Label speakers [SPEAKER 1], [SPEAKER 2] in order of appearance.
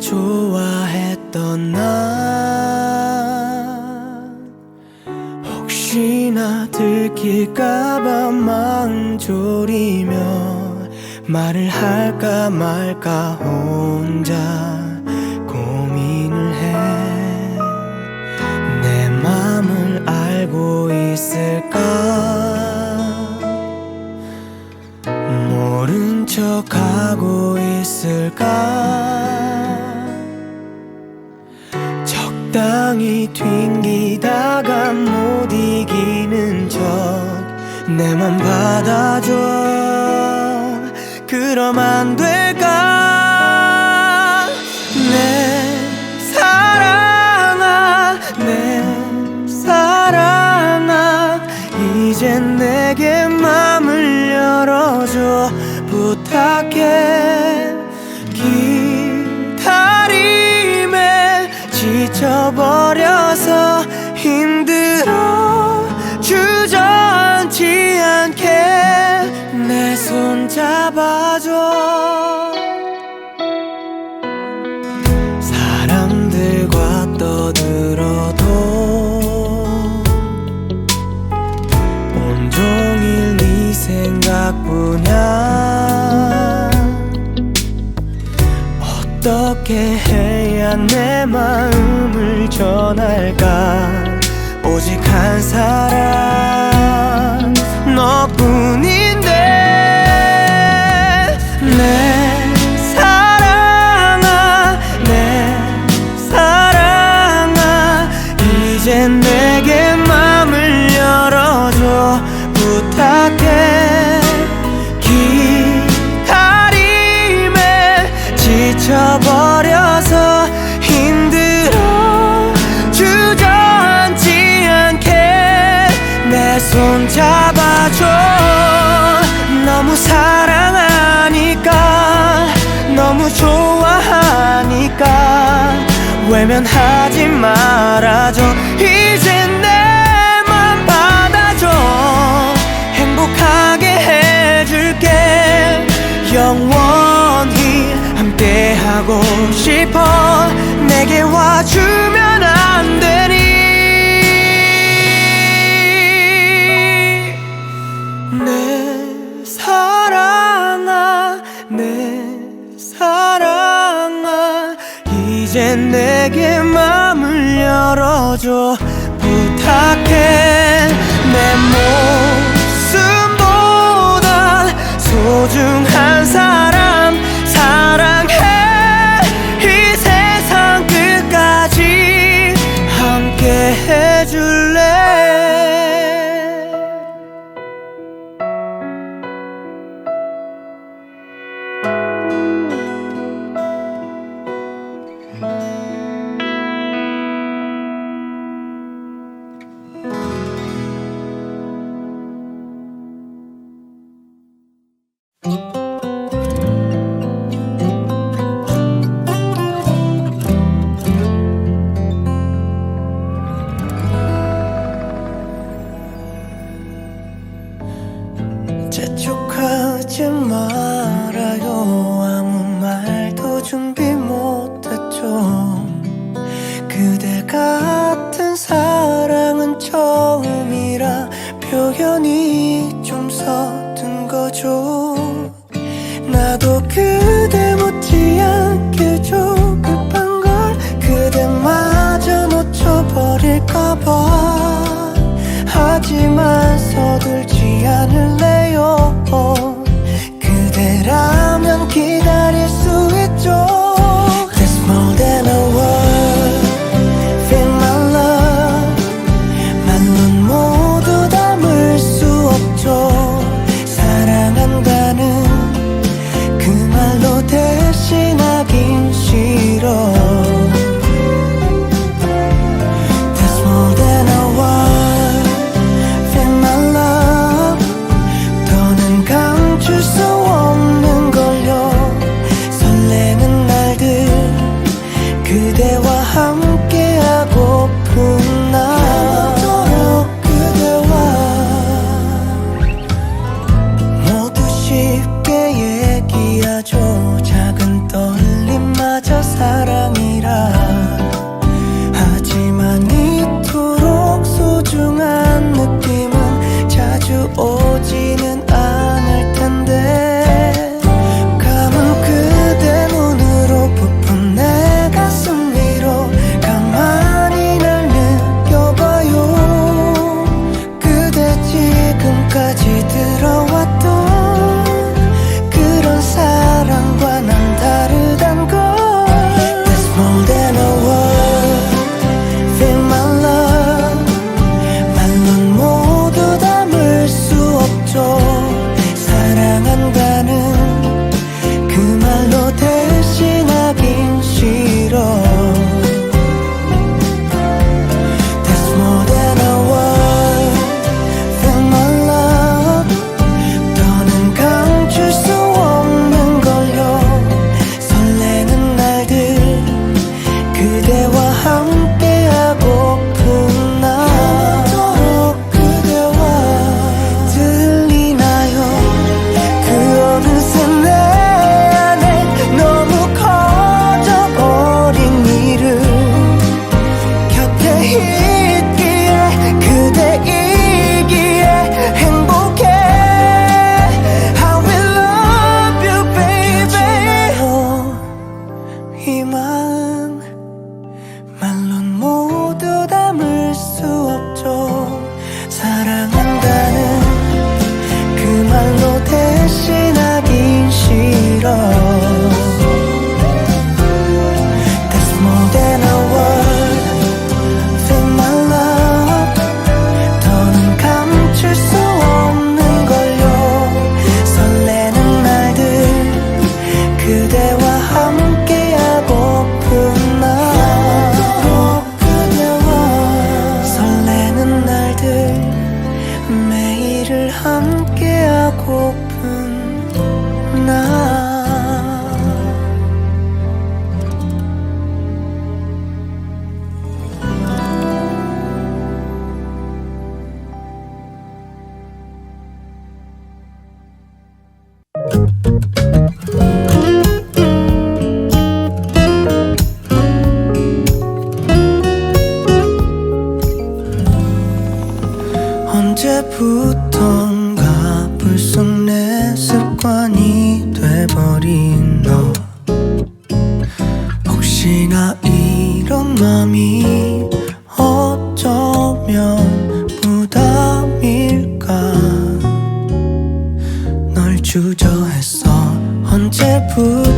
[SPEAKER 1] 좋아했던 나. 혹시나 들킬까봐 졸이며 말을 할까 말까 혼자 튕기다가 못 이기는 척내 맘 받아줘. 그럼 안 될까? 내 사랑아 내 사랑아 이젠 내게 맘을 열어줘. 부탁해. 기다림에 지쳐버려서 손 잡아줘. 사람들과 떠들어도 온종일 네 생각뿐이야. 어떻게 해야 내 마음을 전할까? 오직 한 사람 외면하지 말아줘 내게 맘을 열어줘. 부탁해 그대 같은 사랑은 처음이라 표현이 좀 서툰 거죠. 나도 그대 못지않게 조급한 걸 그대마저 놓쳐버릴까봐. 하지만 서둘지 않을래요. 그대라면 기다 작은 떨림마저 사랑 하 언제부턴가 불쑥 내 습관이 돼버린 너. 혹시나 이런 맘이 어쩌면 부담일까? 널 주저했어 언제부턴가